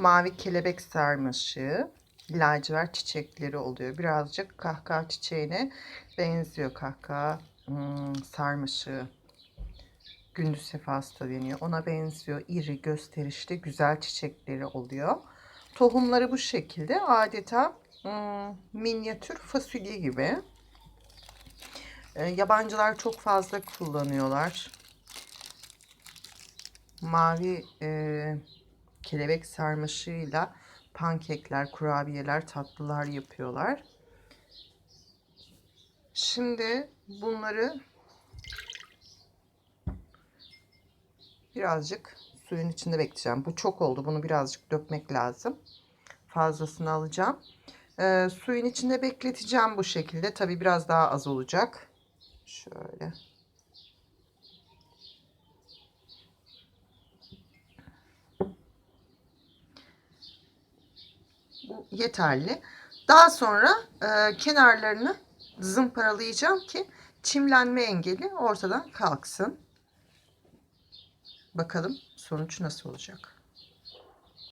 mavi kelebek sarmaşığı, lacivert çiçekleri oluyor. Birazcık kahkaha çiçeğine benziyor kahkaha hmm, sarmaşığı. Gündüz sefası da deniyor. Ona benziyor. İri, gösterişli, güzel çiçekleri oluyor. Tohumları bu şekilde. Adeta hmm, minyatür fasulye gibi. E, yabancılar çok fazla kullanıyorlar. Mavi e, kelebek sarmaşığıyla pankekler, kurabiyeler, tatlılar yapıyorlar. Şimdi bunları birazcık suyun içinde bekleyeceğim. Bu çok oldu. Bunu birazcık dökmek lazım. Fazlasını alacağım. Ee, suyun içinde bekleteceğim bu şekilde. Tabi biraz daha az olacak. Şöyle. Yeterli. Daha sonra e, kenarlarını zımparalayacağım ki çimlenme engeli ortadan kalksın. Bakalım sonuç nasıl olacak.